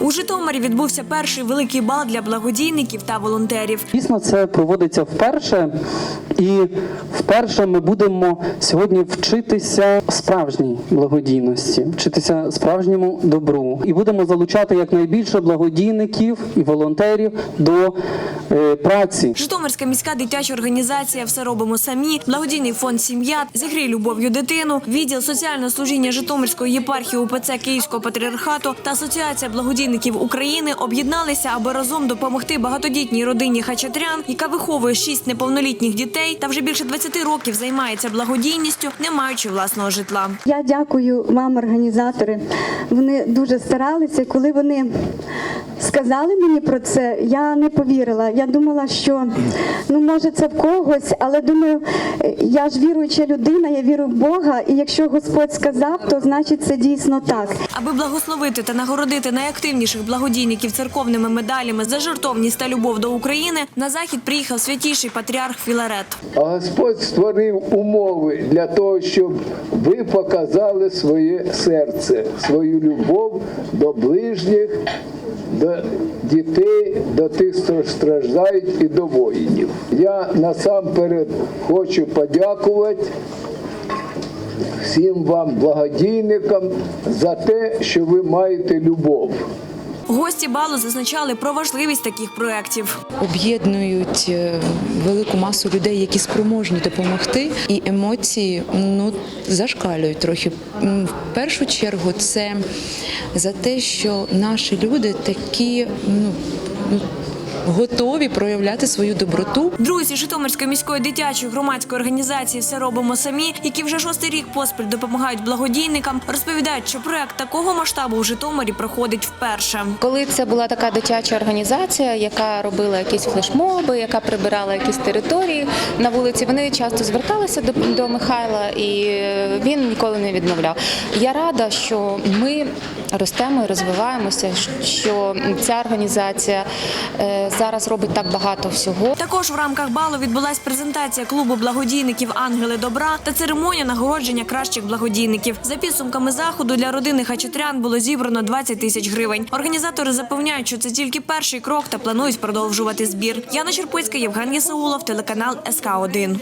У Житомирі відбувся перший великий бал для благодійників та волонтерів. Дійсно, це проводиться вперше, і вперше ми будемо сьогодні вчитися справжній благодійності, вчитися справжньому добру, і будемо залучати якнайбільше благодійників і волонтерів до е, праці. Житомирська міська дитяча організація Все робимо самі, благодійний фонд Сім'я, зігрій любов'ю дитину, відділ соціального служіння Житомирської єпархії УПЦ Київського патріархату та Асоціація благодійників України об'єдналися, аби разом допомогти багатодітній родині Хачатрян, яка виховує шість неповнолітніх дітей та вже більше 20 років займається благодійністю, не маючи власного житла. Я дякую вам, організатори. Вони дуже старалися. Коли вони сказали мені про це, я не повірила. Я думала, що ну може це в когось, але думаю, я ж віруюча людина, я вірю в Бога, і якщо Господь сказав, то значить це дійсно так. Аби благословити та нагородити найактивніших благодійників церковними медалями за жертовність та любов до України, на захід приїхав святіший патріарх Філарет. А Господь створив умови для того, щоб ви показали своє серце, свою любов до ближніх, до дітей, до тих, хто страждають, і до воїнів. Я насамперед хочу подякувати всім вам, благодійникам, за те, що ви маєте любов. Гості балу зазначали про важливість таких проєктів. об'єднують е, велику масу людей, які спроможні допомогти, і емоції ну зашкалюють трохи. В першу чергу це за те, що наші люди такі ну, готові проявляти свою доброту. Друзі Житомирської міської дитячої громадської організації Все робимо самі, які вже шостий рік поспіль допомагають благодійникам, розповідають, що проект такого масштабу у Житомирі проходить вперше. Коли це була така дитяча організація, яка робила якісь флешмоби, яка прибирала якісь території на вулиці, вони часто зверталися до, до Михайла, і він ніколи не відмовляв. Я рада, що ми ростемо і розвиваємося, що ця організація е, зараз робить так багато всього. Також в рамках балу відбулась презентація клубу благодійників Ангели добра та церемонія нагородження кращих благодійників. За підсумками заходу для родини Хачатрян було зібрано 20 тисяч гривень. Організатори запевняють, що це тільки перший крок та планують продовжувати збір. Яна Черпицька, Євген Єсаулов, телеканал СК 1